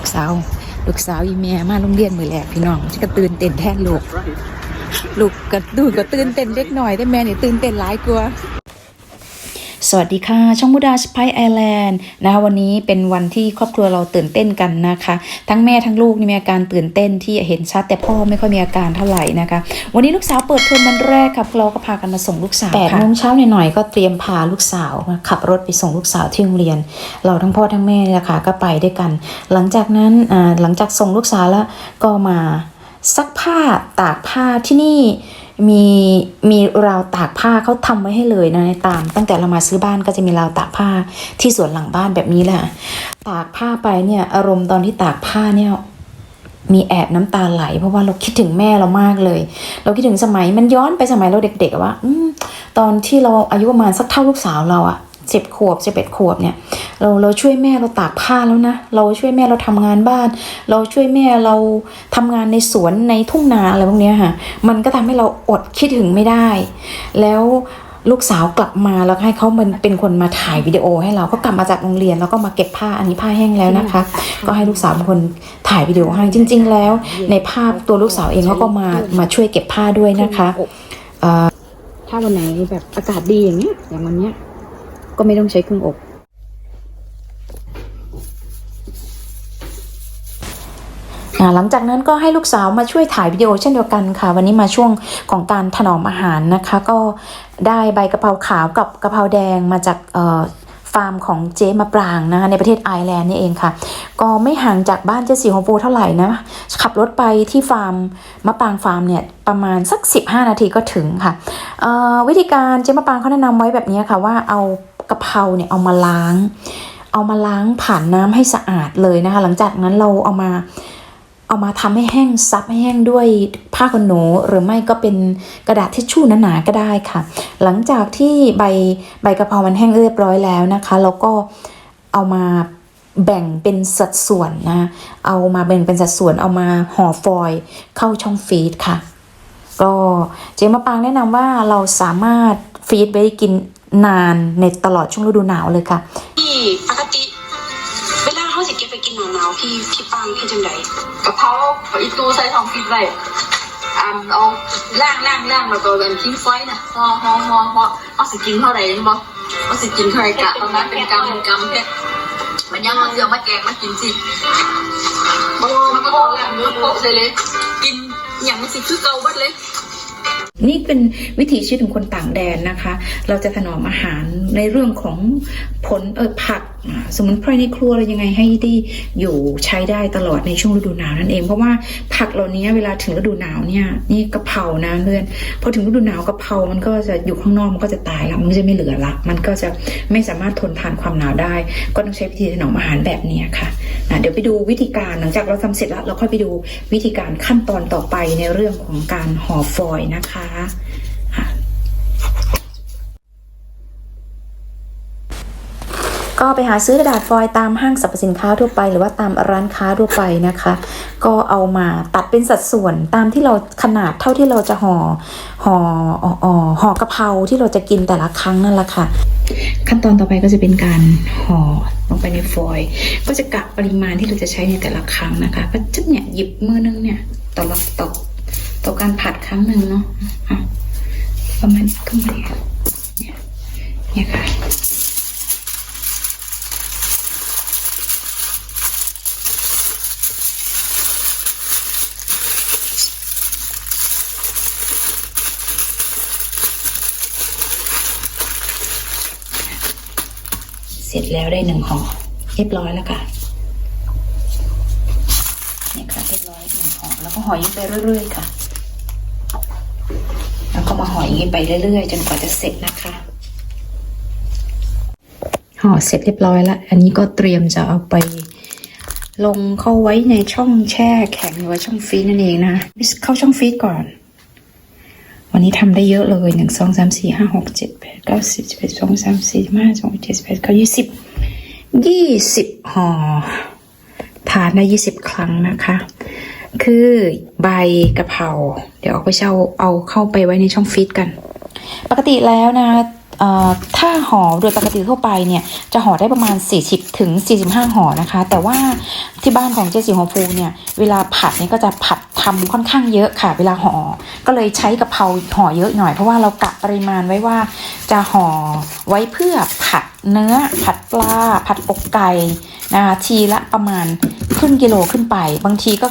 ลูกสาว ลูกสาวอีแม่มาโรงเรียนมือแรกพี่น้องจะกระตื่นเต้นแทนลูก ลูกกระดูกก็ตื่นเต้นเล็กหน่อยแต่แม่เนี่ตื่นเต้นหลายกว่า สวัสดีค่ะ ช่องมุดาสไปไอแลนด์นะคะวันนี้เป็นวันที่ครอบครัวเราตื่นเต้นกันนะคะ ทั้งแม่ทั้งลูกนี่มีอาการตื่นเต้นที่เห็นชัดแต่พ่อไม่ค่อยมีอาการเท่าไหร่นะคะ วันนี้ลูกสาวเปิดเทอมวันแรกครับเราก็พากันมาส่งลูกสาวแปดโมงเช้าหน่อยๆก็เตรียมพาลูกสาวมาขับรถไปส่งลูกสาวที่โรงเรียน เราทั้งพ่อทั้งแม่นี่แหละค่ะก็ไปด้วยกัน หลังจากนั้นอ่าหลังจากส่งลูกสาวแล้วก็มาซักผ้าตากผ้าที่นี่ มีมีราวตากผ้าเขาทำไว้ให้เลยนะในตาม ตั้งแต่เรามาซื้อบ้านก็จะมีราวตากผ้าที่สวนหลังบ้านแบบนี้แหละ ตากผ้าไปเนี่ยอารมณ์ตอนที่ตากผ้าเนี่ยมีแอบน้ำตาไหล เพราะว่าเราคิดถึงแม่เรามากเลย เราคิดถึงสมัยมันย้อนไปสมัยเราเด็กๆว่าอตอนที่เราอายุประมาณสักเท่าลูกสาวเราอะ สิบขวบสิบเอ็ดขวบเนี่ยเราเราช่วยแม่เราตากผ้าแล้วนะ เราช่วยแม่เราทำงานบ้าน เราช่วยแม่เราทำงานในสวนในทุ่งนาอะไรพวกเนี้ยค่ะมันก็ทำให้เราอดคิดถึงไม่ได้ แล้วลูกสาวกลับมาแล้วให้เขามันเป็นคนมาถ่ายวิดีโอให้เราเขากลับมาจากโรงเรียนแล้วก็มาเก็บผ้าอันนี้ผ้าแห้งแล้วนะคะ ก็ให้ลูกสาวเป็นคนถ่ายวิดีโอให้จริง ๆ แล้ว ในภาพตัวลูกสาวเองเขาก็มามาช่วยเก็บผ้าด้วยนะคะถ้าวันไหนแบบอากาศดีอย่างเงี้ยอย่างวันเนี้ย ก็ไม่ต้องใช้เครื่องอบหลังจากนั้นก็ให้ลูกสาวมาช่วยถ่ายวิดีโอเช่นเดียวกันค่ะ วันนี้มาช่วงของการถนอมอาหารนะคะ ก็ได้ใบกะเพราขาวกับกะเพราแดงมาจากฟาร์มของเจ๊มะปรางนะคะในประเทศไอร์แลนด์นี่เองค่ะ ก็ไม่ห่างจากบ้านเจ๊สีของปูเท่าไหร่นะ ขับรถไปที่ฟาร์มมะปรางฟาร์มเนี่ยประมาณสัก 15 นาทีก็ถึงค่ะวิธีการเจ๊มะปรางเขาแนะนำไว้แบบนี้ค่ะว่าเอา กะเพราเนี่ยเอามาล้าง เอามาล้างผ่านน้ำให้สะอาดเลยนะคะ หลังจากนั้นเราเอามาเอามาทำให้แห้งซับให้แห้งด้วยผ้าขนหนู หรือไม่ก็เป็นกระดาษทิชชู่หนาๆก็ได้ค่ะ หลังจากที่ใบใบกะเพรามันแห้งเรียบร้อยแล้วนะคะเราก็เอามาแบ่งเป็นสัดส่วนนะ เอามาแบ่งเป็นสัดส่วนเอามาห่อฟอยล์เข้าช่องฟรีซค่ะ ก็เจ๊มะปางแนะนำว่าเราสามารถฟรีซไว้กิน นานในตลอดช่วงฤดูหนาวเลยค่ะ พี่ปกติเวลาเขาสิเก็บไปกินหนาวๆพี่พี่ปังพี่จังไดกะเพราเอาอีตูใส่ทองฟิตไว้อ่าเอาล่างล่างล่างแล้วก็เป็นทิ้งไฟนะห่อห่อห่อห่อเอาสิกินเท่าไหร่บ่เอาสิกินเท่าไหร่กะตอนนั้นเป็นกำเป็นกำแค่มันยังมันเสือมาแกงมากินสิมันมันก็ล่างเนื้อโป๊กเลยเลยกินอย่างมันสิคือเกาบิดเลย นี่เป็นวิถีชีวิตของคนต่างแดนนะคะ เราจะถนอมอาหารในเรื่องของผลเออผักสมุนไพรในครัวเรายังไงให้ได้อยู่ใช้ได้ตลอดในช่วงฤดูหนาวนั่นเอง เพราะว่าผักเหล่านี้เวลาถึงฤดูหนาวเนี่ยนี่กะเพรานะเพื่อนพอถึงฤดูหนาวกะเพรามันก็จะอยู่ข้างนอกมันก็จะตายละมันจะไม่เหลือละมันก็จะไม่สามารถทนทานความหนาวได้ ก็ต้องใช้วิธีถนอมอาหารแบบนี้ค่ะะเดี๋ยวไปดูวิธีการหลังจากเราทำเสร็จแล้วเราค่อยไปดูวิธีการขั้นตอนต่อไปในเรื่องของการห่อฟอยล์นะคะก็ไปหาซื้อกระดาษฟอยล์ตามห้างสรรพสินค้าทั่วไป หรือว่าตามร้านค้าทั่วไปนะคะ ก็เอามาตัดเป็นสัดส่วนตามที่เราขนาดเท่าที่เราจะห่อห่อห่อห่อห่อกะเพราที่เราจะกินแต่ละครั้งนั่นแหละค่ะ ขั้นตอนต่อไปก็จะเป็นการห่อลงไปในฟอยล์ก็จะกะปริมาณที่เราจะใช้ในแต่ละครั้งนะคะก็จะเนี่ยหยิบมือนึงเนี่ยต่อละต่อ ต่อการผัดครั้งหนึ่งเนาะอะประมาณครึ่งเดียวเนี่ยเนี่ยค่ะเสร็จแล้วได้หนึ่งห่อเรียบร้อยแล้วค่ะเนี่ยค่ะเรียบร้อยหนึ่งห่อแล้วก็ห่อยิ่งไปเรื่อยๆค่ะ แล้วก็มาห่ออย่างนี้ไปเรื่อยๆ จนกว่าจะเสร็จนะคะห่อเสร็จเรียบร้อยแล้วอันนี้ก็เตรียมจะเอาไป ลงเข้าไว้ในช่องแช่แข็งหรือว่าช่องฟรีซนั่นเองนะเข้าช่องฟรีซก่อน วันนี้ทำได้เยอะเลยหนึ่งสองสามสี่ห้าหกเจ็ดแปดเก้าสิบสิบเอ็ดสองสามสี่ห้าสองเจ็ดแปดเก้ายี่สิบยี่สิบห่อทานได้ยี่สิบครั้งนะคะ คือใบกะเพราเดี๋ยวเอาไปเช่าเอาเข้าไปไว้ในช่องฟรีซกัน ปกติแล้วนะถ้าห่อโดยปกติทั่วไปเนี่ย จะห่อได้ประมาณ 40ถึง45ห่อนะคะ แต่ว่าที่บ้านของเจสีหอฟูเนี่ย เวลาผัดเนี่ยก็จะผัดทำค่อนข้างเยอะค่ะ เวลาห่อก็เลยใช้กะเพราห่อเยอะหน่อยเพราะว่าเรากะปริมาณไว้ว่าจะห่อไว้เพื่อผัดเนื้อผัดปลาผัดอกไก่นะคะทีละประมาณครึ่งกิโลขึ้นไป บางทีก็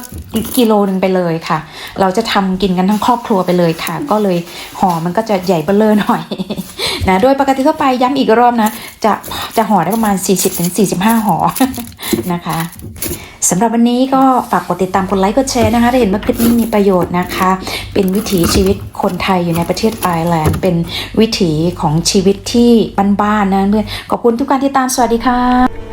กิโลหนึ่งไปเลยค่ะ เราจะทำกินกันทั้งครอบครัวไปเลยค่ะ ก็เลยห่อมันก็จะใหญ่เบ้อเลอหน่อยนะโดยปกติทั่วไปย้ำอีกรอบนะ จะจะห่อได้ประมาณ 40-45ห่อนะคะสำหรับวันนี้ก็ฝากกดติดตามกดไลค์กดแชร์นะคะถ้เห็นว่าคลิปนี้มีประโยชน์นะคะ เป็นวิถีชีวิตคนไทยอยู่ในประเทศไอร์แลนด์ เป็นวิถีของชีวิตที่บ้านๆนะเพื่อนขอบคุณทุกการที่ตามสวัสดีค่ะ